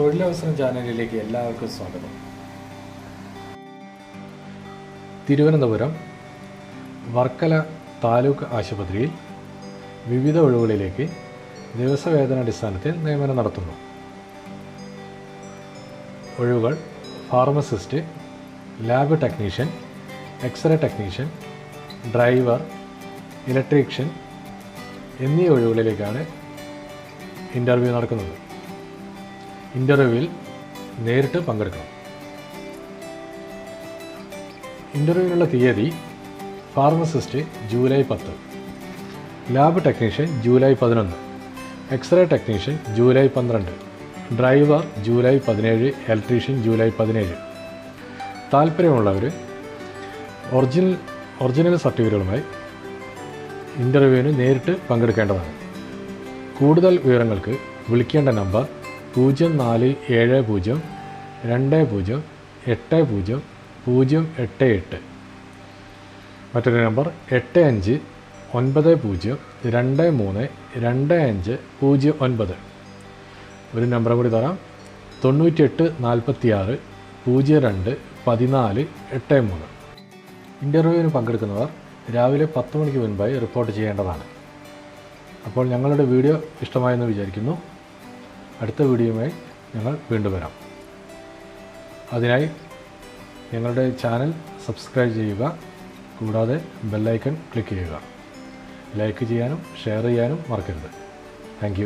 തൊഴിലവസരം ചാനലിലേക്ക് എല്ലാവർക്കും സ്വാഗതം. തിരുവനന്തപുരം വർക്കല താലൂക്ക് ആശുപത്രിയിൽ വിവിധ ഒഴിവുകളിലേക്ക് ദിവസവേതനാടിസ്ഥാനത്തിൽ നിയമനം നടത്തുന്നു. ഒഴിവുകൾ pharmacist lab technician x-ray technician driver electrician എന്നീ ഒഴിവുകളിലേക്കാണ് ഇന്റർവ്യൂ നടക്കുന്നത്. ഇന്റർവ്യൂവിൽ നേരിട്ട് പങ്കെടുക്കണം. ഇന്റർവ്യൂവിനുള്ള തീയതി ഫാർമസിസ്റ്റ് ജൂലൈ പത്ത്. ലാബ് ടെക്നീഷ്യൻ ജൂലൈ പതിനൊന്ന്. എക്സ്റേ ടെക്നീഷ്യൻ ജൂലൈ പന്ത്രണ്ട്. ഡ്രൈവർ ജൂലൈ പതിനേഴ് ഇലക്ട്രീഷ്യൻ ജൂലൈ പതിനേഴ്. താല്പര്യമുള്ളവർ ഒറിജിനൽ ഒറിജിനൽ സർട്ടിഫിക്കറ്റുകളുമായി ഇന്റർവ്യൂവിന് നേരിട്ട് പങ്കെടുക്കേണ്ടതാണ്. കൂടുതൽ വിവരങ്ങൾക്ക് വിളിക്കേണ്ട നമ്പർ പൂജ്യം നാല് ഏഴ് പൂജ്യം രണ്ട് പൂജ്യം എട്ട് പൂജ്യം പൂജ്യം എട്ട് എട്ട്. മറ്റൊരു നമ്പർ എട്ട് അഞ്ച് ഒൻപത് പൂജ്യം രണ്ട് മൂന്ന് രണ്ട് അഞ്ച് പൂജ്യം ഒൻപത്. ഒരു നമ്പർ കൂടി തരാം. തൊണ്ണൂറ്റിയെട്ട് നാൽപ്പത്തി ആറ് പൂജ്യം രണ്ട് പതിനാല് എട്ട് മൂന്ന്. ഇന്റർവ്യൂവിന് പങ്കെടുക്കുന്നവർ രാവിലെ പത്ത് മണിക്ക് മുൻപായി റിപ്പോർട്ട് ചെയ്യേണ്ടതാണ്. അപ്പോൾ ഞങ്ങളുടെ വീഡിയോ ഇഷ്ടമായെന്ന് വിചാരിക്കുന്നു. അടുത്ത വീഡിയോയുമായി ഞങ്ങൾ വീണ്ടും വരാം. അതിനായി ഞങ്ങളുടെ ചാനൽ സബ്സ്ക്രൈബ് ചെയ്യുക കൂടാതെ ബെല്ലൈക്കൺ ക്ലിക്ക് ചെയ്യുക. ലൈക്ക് ചെയ്യാനും ഷെയർ ചെയ്യാനും മറക്കരുത്. താങ്ക്